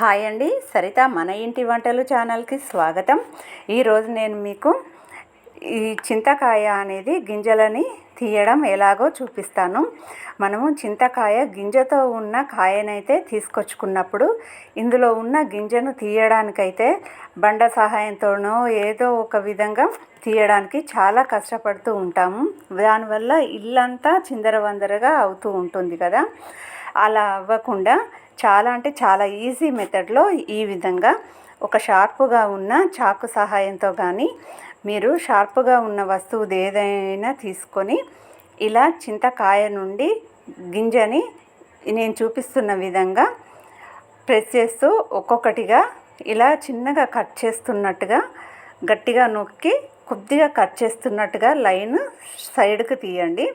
Hi అండి. సరిత మన ఇంటి వంటలు ఛానల్కి స్వాగతం. ఈరోజు నేను మీకు ఈ చింతకాయ అనేది గింజలని తీయడం ఎలాగో చూపిస్తాను. మనము చింతకాయ గింజతో ఉన్న కాయనైతే తీసుకొచ్చుకున్నప్పుడు ఇందులో ఉన్న గింజను తీయడానికైతే బండ సహాయంతోనో ఏదో ఒక విధంగా తీయడానికి చాలా కష్టపడుతూ ఉంటాము. దానివల్ల ఇల్లంతా చిందరవందరగా అవుతూ ఉంటుంది కదా. అలా అవ్వకుండా చాలా అంటే చాలా ఈజీ మెథడ్లో ఈ విధంగా ఒక షార్ప్గా ఉన్న చాకు సహాయంతో కానీ మీరు షార్ప్గా ఉన్న వస్తువు ఏదైనా తీసుకొని ఇలా చింతకాయ నుండి గింజని నేను చూపిస్తున్న విధంగా ప్రెస్ చేస్తూ ఒక్కొక్కటిగా ఇలా చిన్నగా కట్ చేస్తున్నట్టుగా గట్టిగా నొక్కి కొద్దిగా కట్ చేస్తున్నట్టుగా లైన్ సైడ్కి తీయండి.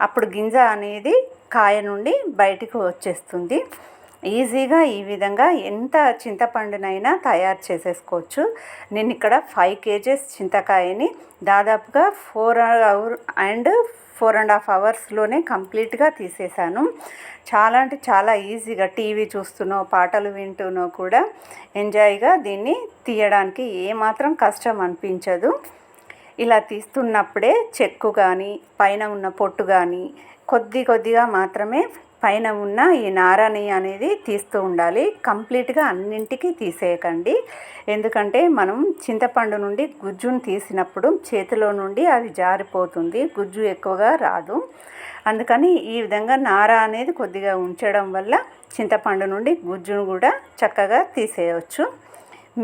అప్పుడు గింజ అనేది కాయ నుండి బయటికి వచ్చేస్తుంది. ఈజీగా ఈ విధంగా ఎంత చింతపండునైనా తయారు చేసేసుకోవచ్చు. నేను ఇక్కడ ఫైవ్ కేజెస్ చింతకాయని దాదాపుగా four hour and four and half అవర్స్లోనే కంప్లీట్గా తీసేసాను. చాలా అంటే చాలా ఈజీగా టీవీ చూస్తూనో పాటలు వింటూనో కూడా ఎంజాయ్గా దీన్ని తీయడానికి ఏమాత్రం కష్టం అనిపించదు. ఇలా తీస్తున్నప్పుడే చెక్కు కానీ పైన ఉన్న పొట్టు కానీ కొద్ది కొద్దిగా మాత్రమే పైన ఉన్న ఈ నారని అనేది తీస్తూ ఉండాలి. కంప్లీట్గా అన్నింటికి తీసేయకండి. ఎందుకంటే మనం చింతపండు నుండి గుజ్జును తీసినప్పుడు చేతిలో నుండి అది జారిపోతుంది. గుజ్జు ఎక్కువగా రాదు. అందుకని ఈ విధంగా నార అనేది కొద్దిగా ఉంచడం వల్ల చింతపండు నుండి గుజ్జును కూడా చక్కగా తీసేయవచ్చు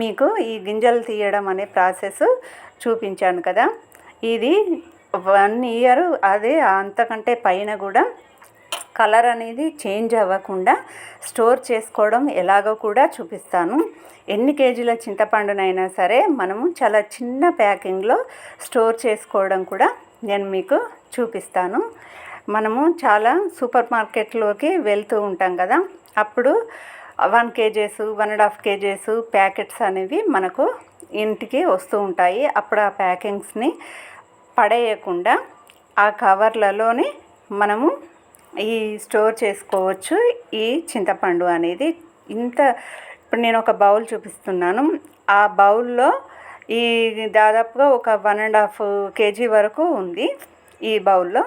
మీకు ఈ గింజలు తీయడం అనే ప్రాసెస్ చూపించాను కదా. ఇది వన్ ఇయర్ అదే అంతకంటే పైన కూడా కలర్ అనేది చేంజ్ అవ్వకుండా స్టోర్ చేసుకోవడం ఎలాగో కూడా చూపిస్తాను. ఎన్ని కేజీల చింతపండునైనా సరే మనము చాలా చిన్న ప్యాకింగ్లో స్టోర్ చేసుకోవడం కూడా నేను మీకు చూపిస్తాను. మనము చాలా సూపర్ మార్కెట్లోకి వెళ్తూ ఉంటాం కదా అప్పుడు one kgs one and half kgs packets అనేవి మనకు ఇంటికి వస్తూ ఉంటాయి. అప్పుడు ఆ ప్యాకింగ్స్ని పడేయకుండా ఆ కవర్లలోనే మనము ఈ స్టోర్ చేసుకోవచ్చు. ఈ చింతపండు అనేది ఇంత ఇప్పుడు నేను ఒక బౌల్ చూపిస్తున్నాను. ఆ బౌల్లో ఈ దాదాపుగా ఒక వన్ అండ్ హాఫ్ కేజీ వరకు ఉంది ఈ బౌల్లో.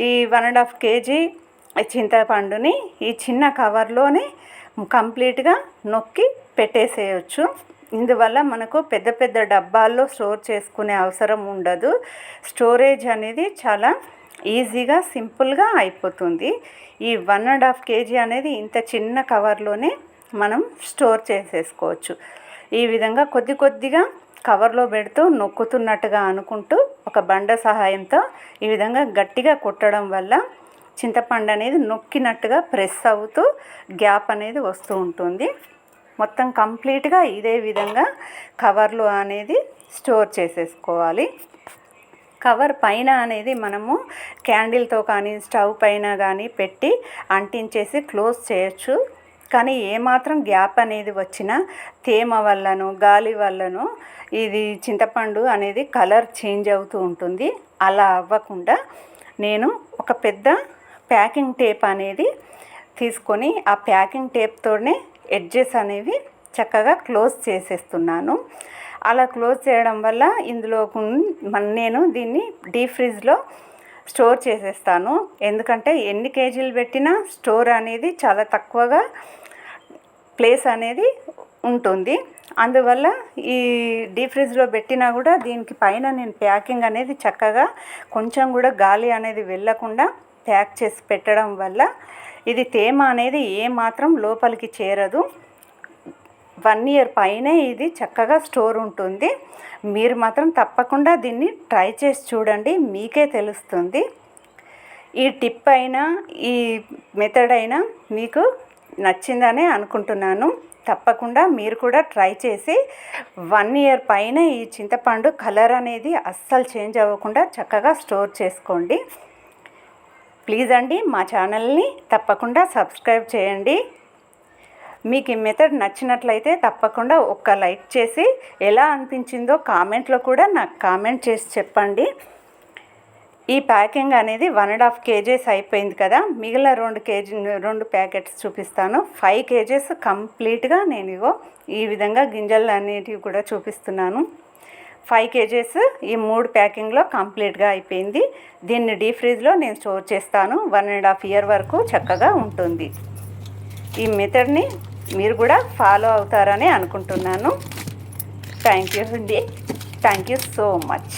ఈ వన్ అండ్ హాఫ్ కేజీ చింతపండుని ఈ చిన్న కవర్లోనే కంప్లీట్గా నొక్కి పెట్టేసేయచ్చు. ఇందువల్ల మనకు పెద్ద పెద్ద డబ్బాల్లో స్టోర్ చేసుకునే అవసరం ఉండదు. స్టోరేజ్ అనేది చాలా ఈజీగా సింపుల్గా అయిపోతుంది. ఈ వన్ అండ్ హాఫ్ కేజీ అనేది ఇంత చిన్న కవర్లోనే మనం స్టోర్ చేసేసుకోవచ్చు. ఈ విధంగా కొద్ది కొద్దిగా కవర్లో పెడుతూ నొక్కుతున్నట్టుగా అనుకుంటూ ఒక బండ సహాయంతో ఈ విధంగా గట్టిగా కొట్టడం వల్ల చింతపండు అనేది నొక్కినట్టుగా ప్రెస్ అవుతూ గ్యాప్ అనేది వస్తూ ఉంటుంది. మొత్తం కంప్లీట్గా ఇదే విధంగా కవర్లు అనేది స్టోర్ చేసేసుకోవాలి. కవర్ పైన అనేది మనము క్యాండిల్తో కానీ స్టవ్ పైన కానీ పెట్టి అంటించేసి క్లోజ్ చేయొచ్చు. కానీ ఏమాత్రం గ్యాప్ అనేది వచ్చినా తేమ వల్లనో గాలి వల్లనో ఇది చింతపండు అనేది కలర్ చేంజ్ అవుతూ ఉంటుంది. అలా అవ్వకుండా నేను ఒక పెద్ద ప్యాకింగ్ టేప్ అనేది తీసుకొని ఆ ప్యాకింగ్ టేప్తోనే ఎడ్జెస్ అనేవి చక్కగా క్లోజ్ చేసేస్తున్నాను. అలా క్లోజ్ చేయడం వల్ల ఇందులో నేను దీన్ని డీప్ ఫ్రిడ్జ్లో స్టోర్ చేసేస్తాను. ఎందుకంటే ఎన్ని కేజీలు పెట్టినా స్టోర్ అనేది చాలా తక్కువగా ప్లేస్ అనేది ఉంటుంది. అందువల్ల ఈ డీప్ ఫ్రిడ్జ్లో పెట్టినా కూడా దీనికి పైన నేను ప్యాకింగ్ అనేది చక్కగా కొంచెం కూడా గాలి అనేది వెళ్ళకుండా ప్యాక్ చేసి పెట్టడం వల్ల ఇది తేమ అనేది ఏమాత్రం లోపలికి చేరదు. వన్ ఇయర్ పైనే ఇది చక్కగా స్టోర్ ఉంటుంది. మీరు మాత్రం తప్పకుండా దీన్ని ట్రై చేసి చూడండి మీకే తెలుస్తుంది. ఈ టిప్ అయినా ఈ మెథడ్ అయినా మీకు నచ్చిందనే అనుకుంటున్నాను. తప్పకుండా మీరు కూడా ట్రై చేసి వన్ ఇయర్ పైన ఈ చింతపండు కలర్ అనేది అస్సలు చేంజ్ అవ్వకుండా చక్కగా స్టోర్ చేసుకోండి. ప్లీజ్ అండి మా ఛానల్ని తప్పకుండా సబ్స్క్రైబ్ చేయండి. మీకు ఈ మెథడ్ నచ్చినట్లయితే తప్పకుండా ఒక్క లైక్ చేసి ఎలా అనిపించిందో కామెంట్లో కూడా నాకు కామెంట్ చేసి చెప్పండి. ఈ ప్యాకింగ్ అనేది వన్ అండ్ హాఫ్ కేజెస్ అయిపోయింది కదా మిగిలిన రెండు కేజీ రెండు ప్యాకెట్స్ చూపిస్తాను. ఫైవ్ కేజెస్ కంప్లీట్గా నేను ఇగో ఈ విధంగా గింజలు అనేటివి కూడా చూపిస్తున్నాను. ఫైవ్ కేజెస్ ఈ మూడు ప్యాకింగ్లో కంప్లీట్గా అయిపోయింది. దీన్ని డీ ఫ్రిడ్జ్లో నేను స్టోర్ చేస్తాను. వన్ అండ్ హాఫ్ ఇయర్ వరకు చక్కగా ఉంటుంది. ఈ మెథడ్ని మీరు కూడా ఫాలో అవుతారని అనుకుంటున్నాను. థ్యాంక్ యూ అండి థ్యాంక్ యూ సో మచ్